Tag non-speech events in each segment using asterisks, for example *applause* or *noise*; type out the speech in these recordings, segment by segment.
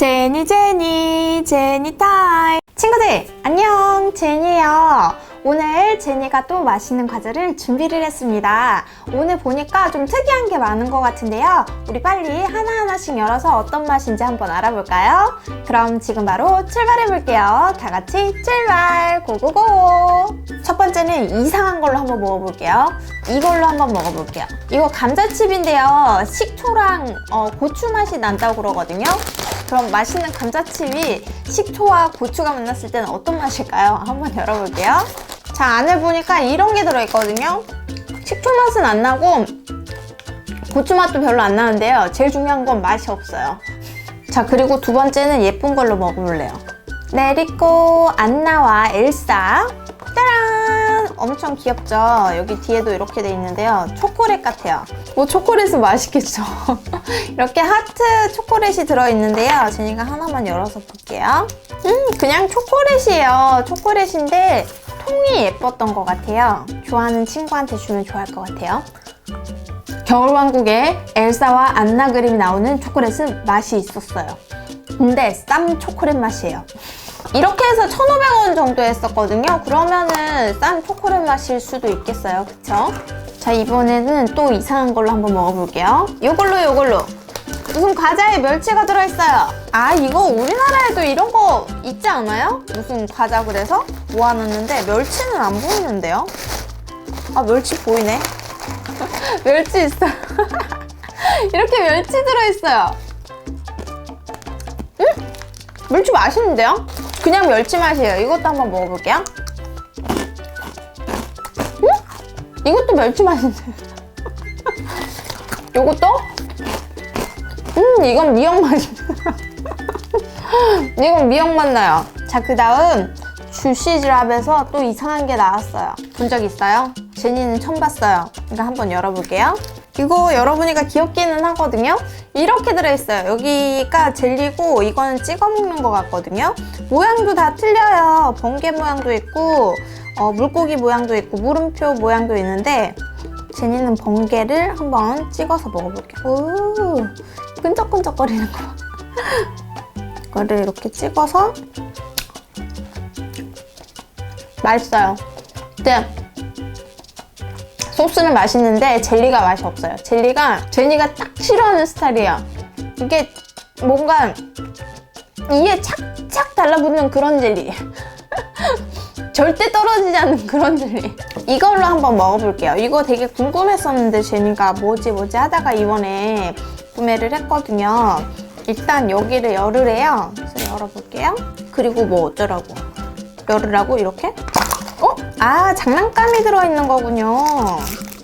제니 제니 제니 타임. 친구들 안녕. 제니예요. 오늘 제니가 또 맛있는 과자를 준비를 했습니다. 오늘 보니까 좀 특이한 게 많은 것 같은데요. 우리 빨리 하나하나씩 열어서 어떤 맛인지 한번 알아볼까요? 그럼 지금 바로 출발해 볼게요. 다 같이 출발. 고고고. 첫 번째는 이상한 걸로 한번 먹어볼게요. 이걸로 한번 먹어볼게요. 이거 감자칩인데요. 식초랑 어, 고추 맛이 난다고 그러거든요 그럼 맛있는 감자칩이 식초와 고추가 만났을 때는 어떤 맛일까요? 한번 열어볼게요. 자, 안에 보니까 이런 게 들어있거든요. 식초 맛은 안 나고 고추 맛도 별로 안 나는데요. 제일 중요한 건 맛이 없어요. 자, 그리고 두 번째는 예쁜 걸로 먹어볼래요. 내리꼬, 안나와 엘사. 엄청 귀엽죠? 여기 뒤에도 이렇게 돼 있는데요. 초콜릿 같아요. 뭐 초콜릿은 맛있겠죠? *laughs* 이렇게 하트 초콜릿이 들어있는데요. 제니가 하나만 열어서 볼게요. 음, 그냥 초콜릿이에요. 초콜릿인데 통이 예뻤던 것 같아요. 좋아하는 친구한테 주면 좋아할 것 같아요. 겨울왕국에 엘사와 안나 그림이 나오는 초콜릿은 맛이 있었어요. 근데 쌈 초콜릿 맛이에요. 이렇게 해서 1,500원 정도 했었거든요. 그러면은 싼 초콜릿 맛일 수도 있겠어요. 그쵸? 자, 이번에는 또 이상한 걸로 한번 먹어볼게요. 요걸로, 요걸로. 무슨 과자에 멸치가 들어있어요. 아, 이거 우리나라에도 이런 거 있지 않아요? 무슨 과자 그래서 모아놨는데 멸치는 안 보이는데요? 아, 멸치 보이네. *laughs* 멸치 있어요. *laughs* 이렇게 멸치 들어있어요. 음? 멸치 맛있는데요? 그냥 멸치 맛이에요. 이것도 한번 먹어볼게요. 음? 이것도 멸치 맛인데. *laughs* 요것도? 음, 이건 미역 맛인데. *laughs* 이건 미역 맛 나요. 자, 그 다음 주시즈랍에서 또 이상한 게 나왔어요. 본 적 있어요? 제니는 처음 봤어요. 이거 한번 열어볼게요. 이거 열어보니까 귀엽기는 하거든요. 이렇게 들어있어요. 여기가 젤리고 이거는 찍어 먹는 것 같거든요. 모양도 다 틀려요. 번개 모양도 있고 어, 물고기 모양도 있고 물음표 모양도 있는데 제니는 번개를 한번 찍어서 먹어볼게요. 오, 끈적끈적거리는 거. *laughs* 이거를 이렇게 찍어서 맛있어요. 근데 소스는 맛있는데 젤리가 맛이 없어요. 젤리가 제니가 딱 싫어하는 스타일이에요. 이게 뭔가 이에 착착 달라붙는 그런 젤리. *laughs* 절대 떨어지지 않는 그런 젤리. 이걸로 한번 먹어볼게요. 이거 되게 궁금했었는데 제니가 뭐지 뭐지 하다가 이번에 구매를 했거든요. 일단 여기를 열으래요. 그래서 열어볼게요. 그리고 뭐 어쩌라고. 열으라고 이렇게? 어? 아 장난감이 들어있는 거군요.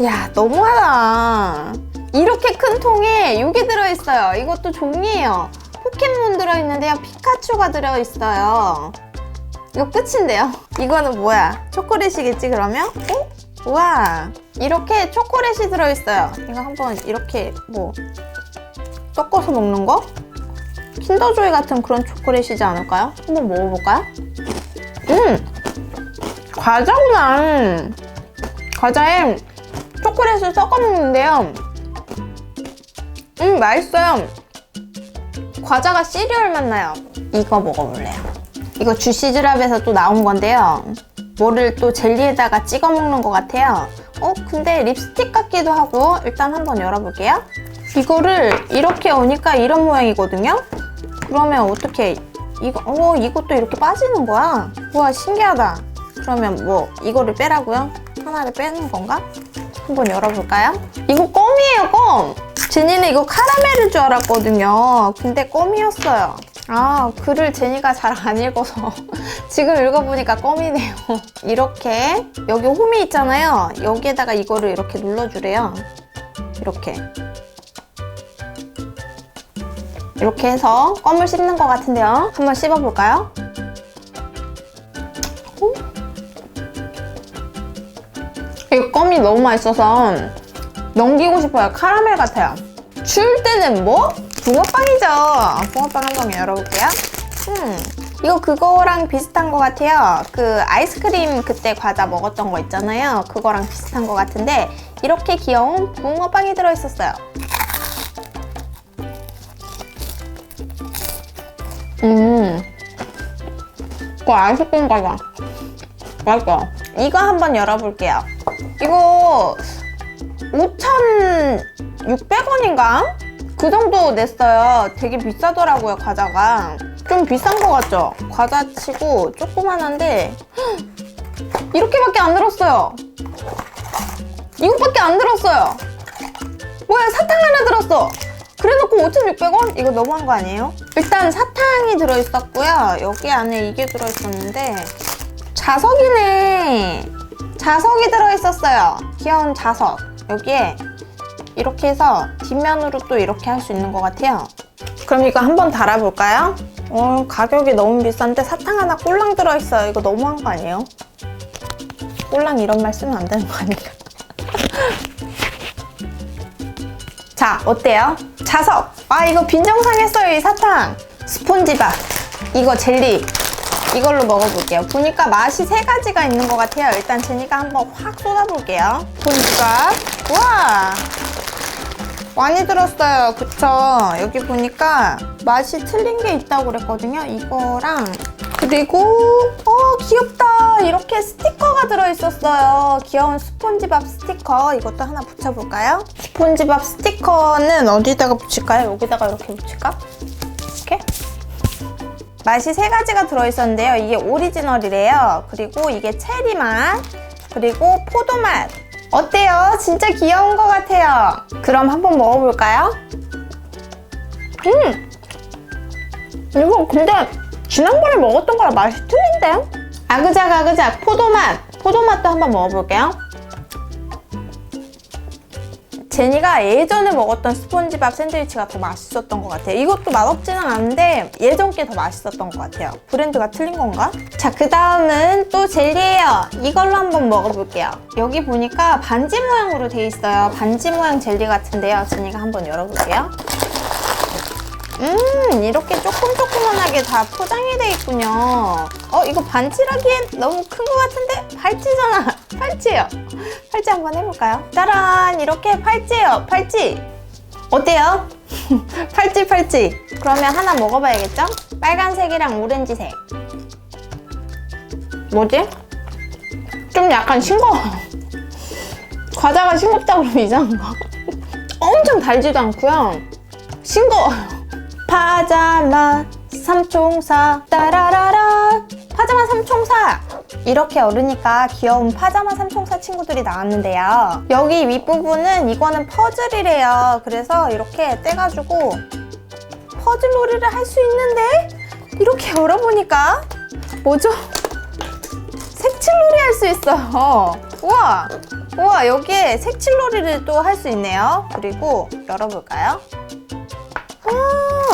야 너무하다. 이렇게 큰 통에 이게 들어있어요. 이것도 종이에요. 포켓몬 들어있는데요. 피카츄가 들어있어요. 이거 끝인데요. 이거는 뭐야? 초콜릿이겠지 그러면? 어? 우와 이렇게 초콜릿이 들어있어요. 이거 한번 이렇게 뭐 섞어서 먹는 거? 킨더조이 같은 그런 초콜릿이지 않을까요? 한번 먹어볼까요? 음! 과자구나. 과자에 초콜릿을 섞어 먹는데요. 음, 맛있어요. 과자가 시리얼 맛 나요. 이거 먹어볼래요. 이거 주시즈랍에서 또 나온 건데요. 뭐를 또 젤리에다가 찍어 먹는 것 같아요. 어, 근데 립스틱 같기도 하고 일단 한번 열어볼게요. 이거를 이렇게 오니까 이런 모양이거든요. 그러면 어떻게 이거 어 이것도 이렇게 빠지는 거야? 우와 신기하다. 그러면 뭐 이거를 빼라고요? 하나를 빼는 건가? 한번 열어볼까요? 이거 껌이에요 껌. 제니는 이거 카라멜일 줄 알았거든요. 근데 껌이었어요. 아 글을 제니가 잘 안 읽어서 *laughs* 지금 읽어보니까 껌이네요. *laughs* 이렇게 여기 홈이 있잖아요. 여기에다가 이거를 이렇게 눌러주래요. 이렇게. 이렇게 해서 껌을 씹는 것 같은데요. 한번 씹어볼까요? 이 껌이 너무 맛있어서 넘기고 싶어요. 카라멜 같아요. 추울 때는 뭐? 붕어빵이죠. 붕어빵 한 번 열어볼게요. 음, 이거 그거랑 비슷한 것 같아요. 그 아이스크림 그때 과자 먹었던 거 있잖아요. 그거랑 비슷한 것 같은데 이렇게 귀여운 붕어빵이 들어있었어요. 음. 이거 아이스크림 가자. 맛있어. 이거 한번 열어볼게요. 이거 5,600원인가? 그 정도 냈어요. 되게 비싸더라고요, 과자가. 좀 비싼 거 같죠? 과자 치고 조그만한데 헉! 이렇게밖에 안 들었어요. 이것밖에 안 들었어요. 뭐야, 사탕 하나 들었어. 그래놓고 5,600원? 이거 너무한 거 아니에요? 일단 사탕이 들어있었고요. 여기 안에 이게 들어있었는데 자석이네. 자석이 들어있었어요. 귀여운 자석. 여기에 이렇게 해서 뒷면으로 또 이렇게 할 수 있는 것 같아요. 그럼 이거 한번 달아볼까요? 어, 가격이 너무 비싼데 사탕 하나 꼴랑 들어있어요. 이거 너무한 거 아니에요? 꼴랑 이런 말 쓰면 안 되는 거 아닌가? *laughs* 자, 어때요? 자석! 아, 이거 빈정상했어요, 이 사탕! 스폰지밥. 이거 젤리. 이걸로 먹어볼게요. 보니까 맛이 세 가지가 있는 것 같아요. 일단 제니가 한번 확 쏟아볼게요. 스폰지밥. 우와! 많이 들었어요. 그쵸? 여기 보니까 맛이 틀린 게 있다고 그랬거든요. 이거랑 그리고 어 귀엽다. 이렇게 스티커가 들어있었어요. 귀여운 스폰지밥 스티커. 이것도 하나 붙여볼까요? 스폰지밥 스티커는 어디다가 붙일까요? 여기다가 이렇게 붙일까? 이렇게? 맛이 세 가지가 들어있었는데요. 이게 오리지널이래요. 그리고 이게 체리 맛, 그리고 포도 맛. 어때요? 진짜 귀여운 것 같아요. 그럼 한번 먹어볼까요? 음! 이거 근데 지난번에 먹었던 거랑 맛이 틀린데? 아그작 아그작 포도 맛! 포도 맛도 한번 먹어볼게요. 제니가 예전에 먹었던 스폰지밥 샌드위치가 더 맛있었던 것 같아요. 이것도 맛없지는 않은데 예전 게 더 맛있었던 것 같아요. 브랜드가 틀린 건가? 자, 그 다음은 또 젤리예요. 이걸로 한번 먹어볼게요. 여기 보니까 반지 모양으로 돼 있어요. 반지 모양 젤리 같은데요. 제니가 한번 열어볼게요. 음, 이렇게 조금조그만하게 다 포장이 돼 있군요. 어, 이거 반지라기엔 너무 큰 것 같은데? 팔찌잖아. *laughs* 팔찌요. 팔찌 한번 해볼까요? 짜란! 이렇게 팔찌예요. 팔찌. 어때요? *laughs* 팔찌, 팔찌. 그러면 하나 먹어봐야겠죠? 빨간색이랑 오렌지색. 뭐지? 좀 약간 싱거워. *laughs* 과자가 싱겁다 그러면 이상한가? 엄청 달지도 않고요. 싱거워요. 파자마 삼총사 따라라라. 파자마 삼총사. 이렇게 얼으니까 귀여운 파자마 삼총사 친구들이 나왔는데요. 여기 윗부분은 이거는 퍼즐이래요. 그래서 이렇게 떼가지고 퍼즐 놀이를 할 수 있는데 이렇게 열어보니까 뭐죠? 색칠놀이 할 수 있어요. 우와! 우와 여기에 색칠놀이를 또 할 수 있네요. 그리고 열어볼까요?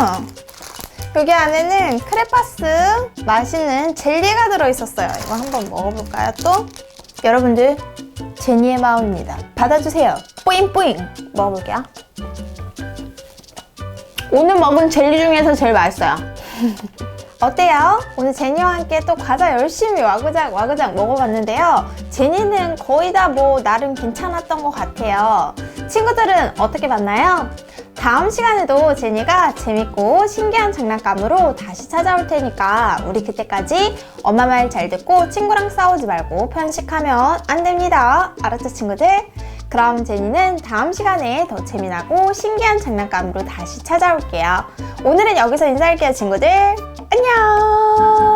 아, 여기 안에는 크레파스 맛있는 젤리가 들어있었어요. 이거 한번 먹어볼까요, 또? 여러분들, 제니의 마음입니다. 받아주세요. 뿌잉뿌잉. 먹어볼게요. 오늘 먹은 젤리 중에서 제일 맛있어요. *laughs* 어때요? 오늘 제니와 함께 또 과자 열심히 와그작 와그작 먹어봤는데요. 제니는 거의 다 뭐 나름 괜찮았던 것 같아요. 친구들은 어떻게 봤나요? 다음 시간에도 제니가 재밌고 신기한 장난감으로 다시 찾아올 테니까 우리 그때까지 엄마 말 잘 듣고 친구랑 싸우지 말고 편식하면 안 됩니다. 알았죠, 친구들? 그럼 제니는 다음 시간에 더 재미나고 신기한 장난감으로 다시 찾아올게요. 오늘은 여기서 인사할게요, 친구들. 안녕!